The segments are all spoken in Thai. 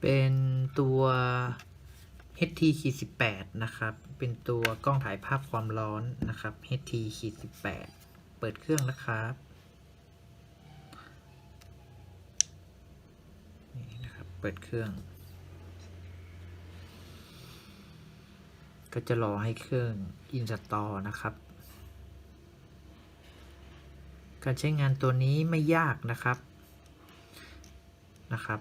เป็นตัว HT ขีด18นะครับ เป็นตัวกล้องถ่ายภาพความร้อนนะครับ HT ขีด18เปิดเครื่องนะครับนี่นะครับเปิดเครื่อง ก็จะรอให้เครื่องอินสตอลนะครับ การใช้งานตัวนี้ไม่ยากนะครับนะครับ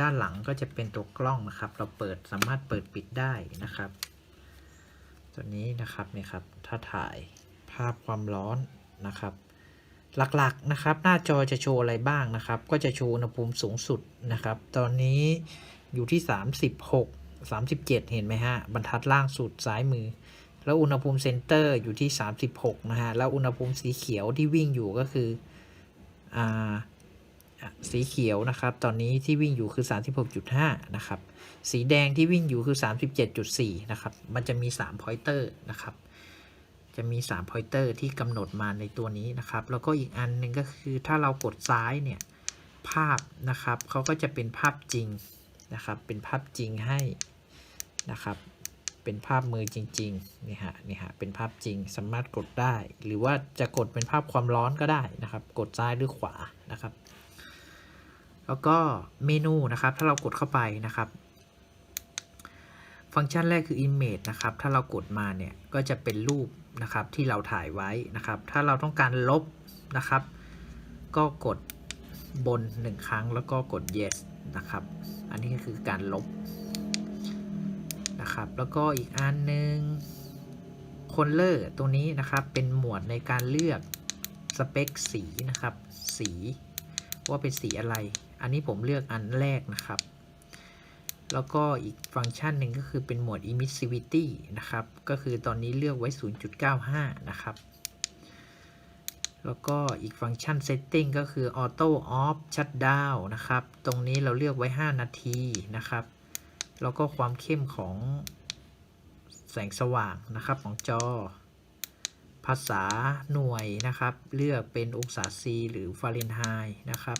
ด้านหลังก็จะเป็นตัวกล้องนะครับ เราเปิดสามารถเปิดปิดได้นะครับ ตัวนี้นะครับเนี่ยครับ ถ้าถ่ายภาพความร้อนนะครับ หลักๆนะครับ หน้าจอจะโชว์อะไรบ้างนะครับ ก็จะโชว์อุณหภูมิสูงสุดนะครับ ตอนนี้อยู่ที่ 36 37 เห็นไหมฮะ บรรทัดล่างสุดซ้ายมือ แล้วอุณหภูมิเซนเตอร์อยู่ที่ 36 นะฮะ แล้วอุณหภูมิสีเขียวที่วิ่งอยู่ก็คืออ่า สีเขียวนะครับ ตอนนี้ที่วิ่งอยู่คือ 36.5 นะครับ สีแดงที่วิ่งอยู่คือ 37.4 นะครับ มันจะมี 3 pointer นะครับ จะมี 3 pointer ที่กำหนดมาในตัวนี้นะครับ แล้วก็อีกอันหนึ่งก็คือถ้าเรากดซ้ายเนี่ย ภาพนะครับ เขาก็จะเป็นภาพจริงนะครับ เป็นภาพจริงให้นะครับเป็นภาพมือจริงๆ นี่ฮะ นี่ฮะ เป็นภาพจริง สามารถกดได้ หรือว่าจะกดเป็นภาพความร้อนก็ได้นะครับ กดซ้ายหรือขวานะครับ แล้วก็เมนูนะครับ ถ้าเรากดเข้าไปนะครับ ฟังก์ชันแรกคือ image นะครับ ถ้าเรากดมาเนี่ย ก็จะเป็นรูปนะครับที่เราถ่ายไว้นะครับ ถ้าเราต้องการลบนะครับ ก็กดบน 1 ครั้งแล้วก็กด yes นะครับ อันนี้ก็คือการลบนะครับ แล้วก็อีกอันหนึ่งคนเลอร์ตัวนี้นะครับ เป็นหมวดในการเลือกสเปคสีนะครับ สี ว่าเป็นสีอะไร อันนี้ผมเลือกอันแรกนะครับ แล้วก็อีกฟังก์ชันหนึ่งก็คือเป็นโหมด emissivity นะครับ ก็คือตอนนี้เลือกไว้ 0.95 นะครับ แล้วก็อีกฟังก์ชัน setting ก็คือ auto off shutdown นะครับ ตรงนี้เราเลือกไว้ 5 นาทีนะครับ แล้วก็ความเข้มของแสงสว่างนะครับของจอ ภาษาหน่วยนะครับ เลือกเป็นองศาซีหรือฟาเรนไฮต์นะครับ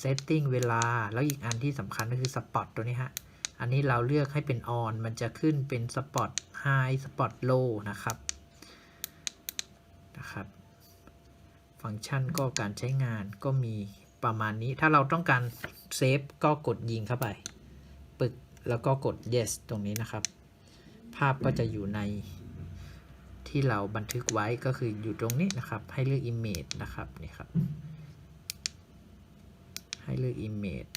setting เวลา แล้วอีกอันที่สำคัญก็คือ spot ตัวนี้ฮะ อันนี้เราเลือกให้เป็น on มันจะขึ้นเป็น spot high spot low นะครับ นะครับ ฟังก์ชันก็การใช้งานก็มีประมาณนี้ ถ้าเราต้องการเซฟก็กดยิงเข้าไป ปึก แล้วก็กด yes ตรงนี้นะครับ ภาพก็จะอยู่ใน ที่เราบันทึกไว้ก็คืออยู่ตรงนี้นะครับ ให้เลือก image นะครับนี่ครับ ให้เลือก image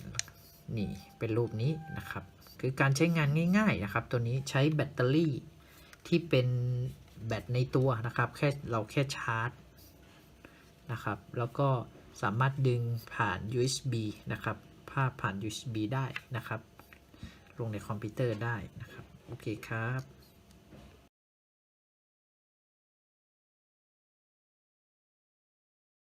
นี่เป็นรูปนี้นะครับ คือการใช้งานง่ายๆนะครับ ตัวนี้ใช้แบตเตอรี่ที่เป็นแบตในตัวนะครับ แค่เราแค่ชาร์จนะครับ แล้วก็สามารถดึงผ่าน USB นะครับ ภาพผ่าน USB ได้นะครับ ลงในคอมพิวเตอร์ได้นะครับ โอเคครับ